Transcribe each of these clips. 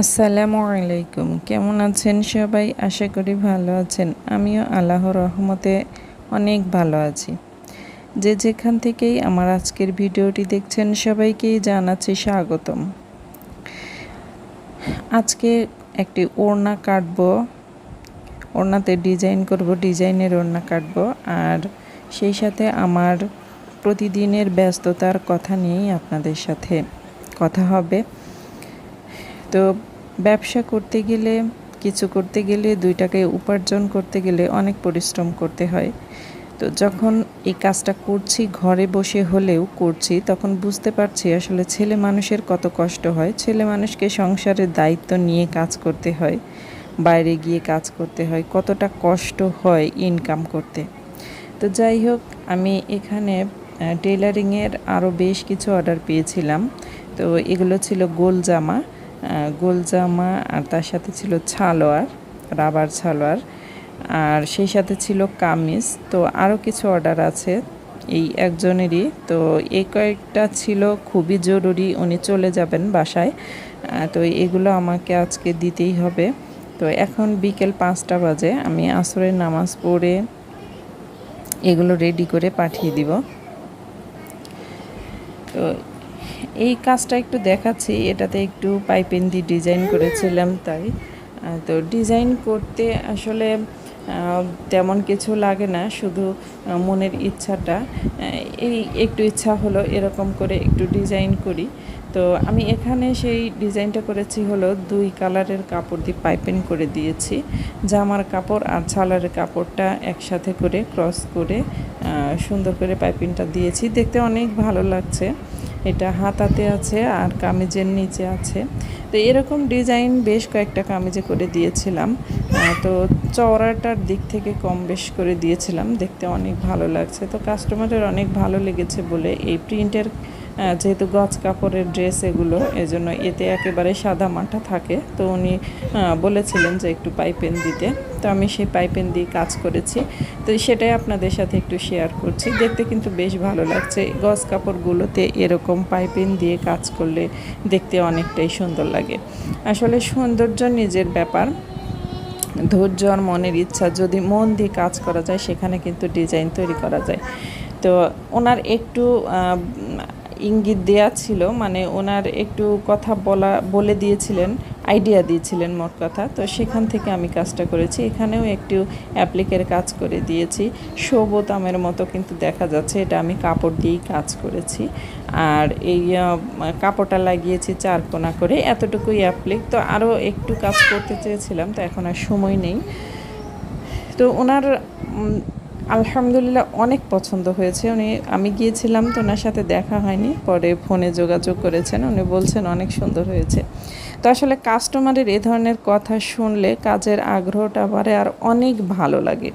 আসসালামু আলাইকুম। কেমন আছেন সবাই? আশা করি ভালো আছেন। আমিও আল্লাহর রহমতে অনেক ভালো আছি। যে যেখান থেকেই আমার আজকের ভিডিওটি দেখছেন সবাইকেই জানাচ্ছি স্বাগতম। আজকে একটি ওড়না কাটব। ওড়নাতে ডিজাইন করব, ডিজাইনের ওড়না কাটব। আর সেই সাথে আমার প্রতিদিনের ব্যস্ততার কথা নিয়েই আপনাদের সাথে কথা হবে। তো ব্যবসা করতে গেলে, কিছু করতে গেলে দুই টাকায় উপার্জন করতে গেলে অনেক পরিশ্রম করতে হয়। তো যখন এই কাজটা করছি, ঘরে বসে হলেও করছি, তখন বুঝতে পারছি আসলে ছেলে মানুষের কত কষ্ট হয়। ছেলে মানুষকে সংসারের দায়িত্ব নিয়ে কাজ করতে হয়, বাইরে গিয়ে কাজ করতে হয়, কতটা কষ্ট হয় ইনকাম করতে। তো যাই হোক, আমি এখানে টেলারিংয়ের আরও বেশ কিছু অর্ডার পেয়েছিলাম। তো এগুলো ছিল গোল জামা। গোল জামা আর তার সাথে ছিল ছালোয়ার, রাবার ছালোয়ার। আর সেই সাথে ছিল কামিজ। তো আরও কিছু অর্ডার আছে এই একজনেরই। তো এই কয়েকটা ছিল খুবই জরুরি, উনি চলে যাবেন বাসায়। তো এগুলো আমাকে আজকে দিতেই হবে। তো এখন বিকেল পাঁচটা বাজে, আমি আসরের নামাজ পড়ে এগুলো রেডি করে পাঠিয়ে দিব। তো এই কাজটা একটু দেখাচ্ছি, এটাতে একটু পাইপেন দিয়ে ডিজাইন করেছিলাম তাই। তো ডিজাইন করতে আসলে তেমন কিছু লাগে না, শুধু মনের ইচ্ছাটা। এই একটু ইচ্ছা হলো এরকম করে একটু ডিজাইন করি। তো আমি এখানে সেই ডিজাইনটা করেছি হলো দুই কালারের কাপড় দিয়ে পাইপেন করে দিয়েছি। জামার কাপড় আর ছালারের কাপড়টা একসাথে করে, ক্রস করে সুন্দর করে পাইপিংটা দিয়েছি। দেখতে অনেক ভালো লাগছে। এটা হাতাতে আছে আর কামিজের নিচে আছে। তো এরকম ডিজাইন বেশ কয়েকটা কামিজে করে দিয়েছিলাম। তো চওড়াটার দিক থেকে কম বেশ করে দিয়েছিলাম। দেখতে অনেক ভালো লাগছে। তো কাস্টমারের অনেক ভালো লেগেছে বলে এই প্রিন্টের যেহেতু গজ কাপড়ের ড্রেস এগুলো, এজন্য এতে একেবারে সাদা মাঠা থাকে। তো উনি বলেছিলেন যে একটু পাইপেন দিতে। তো আমি সেই পাইপেন দিয়ে কাজ করেছি। তো সেটাই আপনাদের সাথে একটু শেয়ার করছি। দেখতে কিন্তু বেশ ভালো লাগছে। গজ কাপড়গুলোতে এরকম পাইপেন দিয়ে কাজ করলে দেখতে অনেকটাই সুন্দর লাগে। আসলে সৌন্দর্য নিজের ব্যাপার। ধৈর্য আর মনের ইচ্ছা, যদি মন দিয়ে কাজ করা যায়, সেখানে কিন্তু ডিজাইন তৈরি করা যায়। তো ওনার একটু ইঙ্গিত দেয়া ছিল মানে ওনার একটু কথা বলা, বলে দিয়েছিলেন আইডিয়া দিয়েছিলেন মোট কথা। তো সেখান থেকে আমি কাজটা করেছি। এখানেও একটু অ্যাপ্লিকের কাজ করে দিয়েছি। শোবোতামের মতো কিন্তু দেখা যাচ্ছে, এটা আমি কাপড় দিয়েই কাজ করেছি। আর এই কাপড়টা লাগিয়েছি চার কোনা করে, এতটুকুই অ্যাপ্লিক তো আরও একটু কাজ করতে চেয়েছিলাম, তো এখন আর সময় নেই। তো ওনার আলহামদুলিল্লাহ অনেক পছন্দ হয়েছে। উনি, আমি গিয়েছিলাম তো ওনার সাথে দেখা হয়নি। পরে ফোনে যোগাযোগ করেছেন। উনি বলছেন অনেক সুন্দর হয়েছে। তো আসলে কাস্টমারের এ ধরনের কথা শুনলে কাজের আগ্রহটা বাড়ে আর অনেক ভালো লাগে।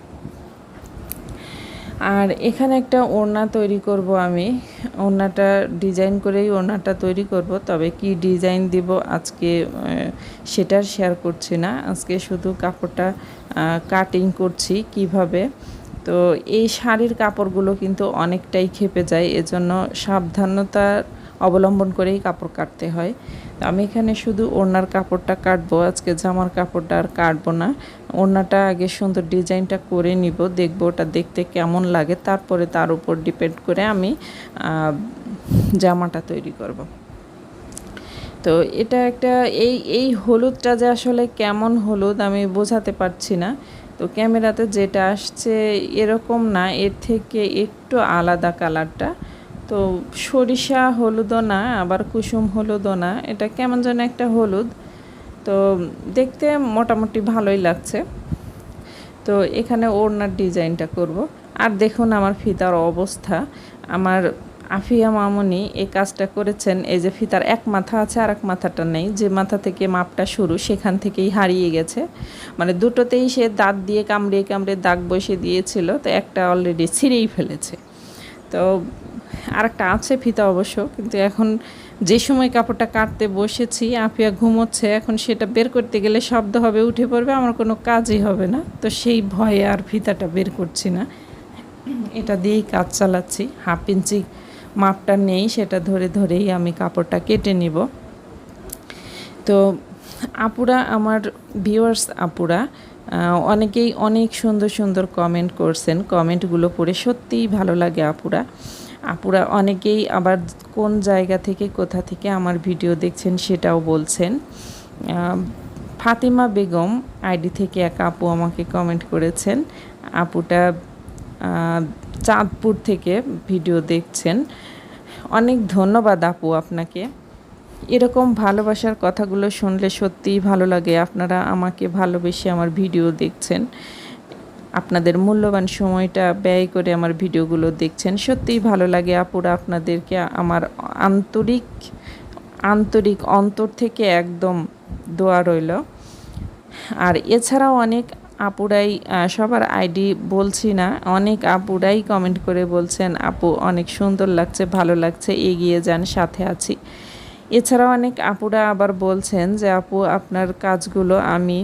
আর এখানে একটা ওড়না তৈরি করব আমি। ওড়নাটা ডিজাইন করেই ওড়নাটা তৈরি করব। তবে কি ডিজাইন দিব আজকে সেটার শেয়ার করছি না। আজকে শুধু কাপড়টা কাটিং করছি কীভাবে। তো এই শাড়ির কাপড়গুলো কিন্তু অনেকটাই খেপে যায়, এজন্য সাবধানতা অবলম্বন করেই কাপড় কাটতে হয়। তো আমি এখানে শুধু ওড়নার কাপড়টা কাটবো, আজকে জামার কাপড়টা আর কাটবো না। ওড়নাটা আগে সুন্দর ডিজাইনটা করে নিব, দেখব ওটা দেখতে কেমন লাগে, তারপরে তার উপর ডিপেন্ড করে আমি জামাটা তৈরি করব। তো এটা একটা, এই এই হলুদটা যে আসলে কেমন হলুদ আমি বোঝাতে পারছি না। তো ক্যামেরাতে যেটা আসছে এরকম না, এর থেকে একটু আলাদা কালারটা। তো সরিষা হলুদও না, আবার কুসুম হলুদও না, এটা কেমন যেন একটা হলুদ। তো দেখতে মোটামুটি ভালোই লাগছে। তো এখানে ওড়নার ডিজাইনটা করব। আর দেখুন আমার ফিতার অবস্থা। আমার আফিয়া মামনি এই কাজটা করেছেন, এই যে ফিতার এক মাথা আছে আর এক মাথাটা নেই, যে মাথা থেকে মাপটা শুরু সেখান থেকেই হারিয়ে গেছে। মানে দুটোতেই সে দাঁত দিয়ে কামড়ে কামড়ে দাগ বসে দিয়েছিল, তো একটা অলরেডি ছিঁড়েই ফেলেছে। তো আরেকটা আছে ফিতা অবশ্য, কিন্তু এখন যে সময় কাপড়টা কাটতে বসেছি, আফিয়া ঘুমোচ্ছে, এখন সেটা বের করতে গেলে শব্দ হবে, উঠে পড়বে, আমার কোনো কাজই হবে না। তো সেই ভয়ে আর ফিতাটা বের করছি না। এটা দিয়েই কাজ চালাচ্ছি, হাফ ইঞ্চি মাপটা নেই, সেটা ধরে ধরেই আমি কাপড়টা কেটে নিব। তো আপুরা, আমার ভিউয়ার্স আপুরা অনেকেই অনেক সুন্দর সুন্দর কমেন্ট করছেন। কমেন্টগুলো পড়ে সত্যিই ভালো লাগে আপুরা। আপুরা অনেকেই আবার কোন জায়গা থেকে, কোথা থেকে আমার ভিডিও দেখছেন সেটাও বলছেন। ফাতিমা বেগম আইডি থেকে এক আপু আমাকে কমেন্ট করেছেন। আপুটা চাঁদপুর থেকে ভিডিও দেখছেন। অনেক ধন্যবাদ আপু আপনাকে। এরকম ভালোবাসার কথাগুলো শুনলে সত্যিই ভালো লাগে। আপনারা আমাকে ভালোবেসে আমার ভিডিও দেখছেন। আপনাদের মূল্যবান সময়টা ব্যয় করে আমার ভিডিওগুলো দেখছেন। সত্যিই ভালো লাগে আপুরা আপনাদেরকে আমার আন্তরিক আন্তরিক অন্তর থেকে একদম দোয়া রইল। আর এছাড়াও অনেক আপুরাই সবার আইডি বলছি না, অনেক আপুরাই কমেন্ট করে বলছেন, আপু, অনেক সুন্দর লাগছে, ভালো লাগছে, এগিয়ে যান, সাথে আছি। এছাড়াও অনেক আপুরা আবার বলছেন যে, আপু, আপনার কাজগুলো আমি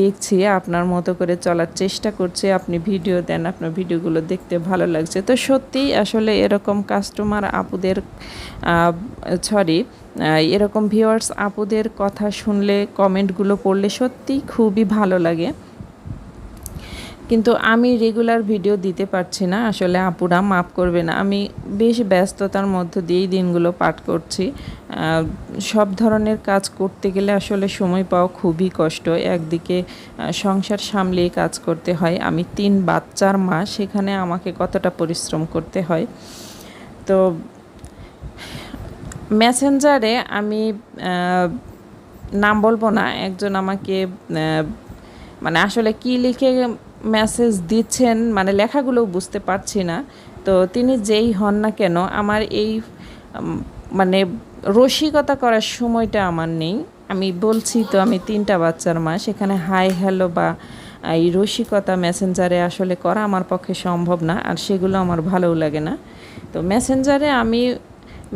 দেখছি, আপনার মতো করে চলার চেষ্টা করছি, আপনি ভিডিও দেন, আপনার ভিডিওগুলো দেখতে ভালো লাগছে। তো সত্যিই আসলে এরকম কাস্টমার আপুদের সরি এরকম ভিউয়ার্স আপুদের কথা শুনলে কমেন্টগুলো পড়লে সত্যিই খুবই ভালো লাগে। কিন্তু আমি রেগুলার ভিডিও দিতে পারছি না। আসলে আপুরা মাফ করবে না। আমি বেশ ব্যস্ততার মধ্য দিয়েই দিনগুলো পাঠ করছি। সব ধরনের কাজ করতে গেলে আসলে সময় পাওয়া খুবই কষ্ট। একদিকে সংসার সামলিয়ে কাজ করতে হয়। আমি তিন বাচ্চার মা, সেখানে আমাকে কতটা পরিশ্রম করতে হয়। তো মেসেঞ্জারে আমি নাম বলব না। একজন আমাকে মানে আসলে কি লিখে মেসেজ দিচ্ছেন মানে লেখাগুলো বুঝতে পারছি না। তো তিনি যেই হন না কেন, আমার এই মানে রসিকতা করার সময়টা আমার নেই। আমি বলছি তো আমি তিনটা বাচ্চার মা, সেখানে হাই হ্যালো বা এই রসিকতা মেসেঞ্জারে আসলে করা আমার পক্ষে সম্ভব না, আর সেগুলো আমার ভালোও লাগে না। তো মেসেঞ্জারে আমি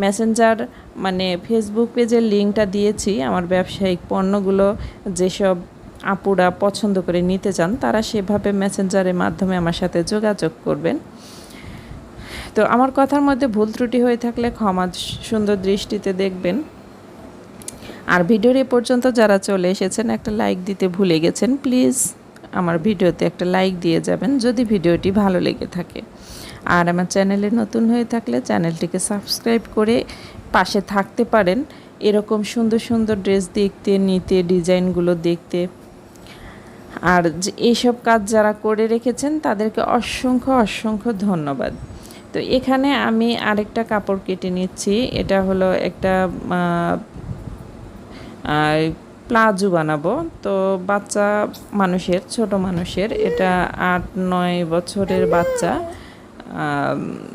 মেসেঞ্জার মানে ফেসবুক পেজের লিঙ্কটা দিয়েছি, আমার ব্যবসায়িক পণ্যগুলো যেসব আপুরা পছন্দ করে নিতে চান, তারা সেভাবে মেসেঞ্জারের মাধ্যমে আমার সাথে যোগাযোগ করবেন। তো আমার কথার মধ্যে ভুল ত্রুটি হয়ে থাকলে ক্ষমা সুন্দর দৃষ্টিতে দেখবেন। আর ভিডিওর এ পর্যন্ত যারা চলে এসেছেন, একটা লাইক দিতে ভুলে গেছেন প্লিজ আমার ভিডিওতে একটা লাইক দিয়ে যাবেন, যদি ভিডিওটি ভালো লেগে থাকে। আর আমার চ্যানেলে নতুন হয়ে থাকলে চ্যানেলটিকে সাবস্ক্রাইব করে পাশে থাকতে পারেন। এরকম সুন্দর সুন্দর ড্রেস দেখতে, নিতে ডিজাইনগুলো দেখতে। আর এইসব কাজ যারা করে রেখেছেন, তাদেরকে অসংখ্য অসংখ্য ধন্যবাদ। তো এখানে আমি আরেকটা কাপড় কেটে নিচ্ছি। এটা হলো একটা প্লাজো বানাবো। তো বাচ্চা মানুষের, ছোট মানুষের, এটা আট, নয় বছরের বাচ্চা।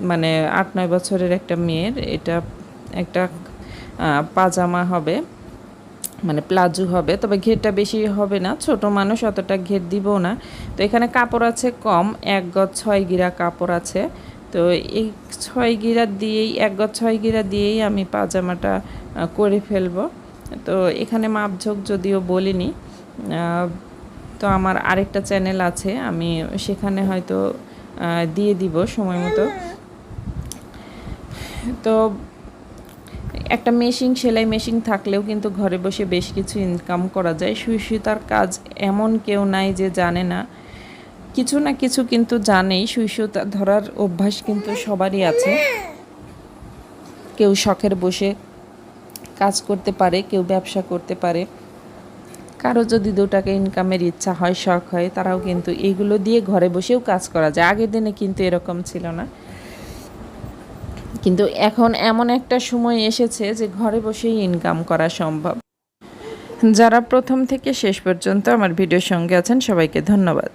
মানে আট, নয় বছরের একটা মেয়ের। এটা একটা পাজামা হবে। মানে প্লাজো হবে, তবে ঘেরটা বেশি হবে না, ছোট মানুষ অতটা ঘের দিব না। তো এখানে কাপড় আছে কম, এক গজ ছয় গিরা কাপড় আছে। তো এই ছয় গিরা দিয়েই, এক গজ ছয় গিরা দিয়েই আমি পাজামাটা করে ফেলব। তো এখানে মাপঝোক যদিও বলিনি তো আমার আরেকটা চ্যানেল আছে, আমি সেখানে হয়তো দিয়ে দিব সময় মতো। তো একটা মেশিন, সেলাই মেশিন থাকলেও কিন্তু ঘরে বসে বেশ কিছু ইনকাম করা যায়। সুই সুতার কাজ এমন কেউ নাই যে জানে না। কিছু না কিছু কিন্তু জানেই সুই সুতা ধরার অভ্যাস কিন্তু সবারই আছে। কেউ শখের বসে কাজ করতে পারে, কেউ ব্যবসা করতে পারে। কারও যদি দু টাকা ইনকামের ইচ্ছা হয়, শখ হয়, তারাও কিন্তু এইগুলো দিয়ে ঘরে বসেও কাজ করা যায়। আগের দিনে কিন্তু এরকম ছিল না। কিন্তু এখন এমন একটা সময় এসেছে যে ঘরে বসেই ইনকাম করা সম্ভব। যারা প্রথম থেকে শেষ পর্যন্ত আমার ভিডিওর সঙ্গে আছেন, সবাইকে ধন্যবাদ।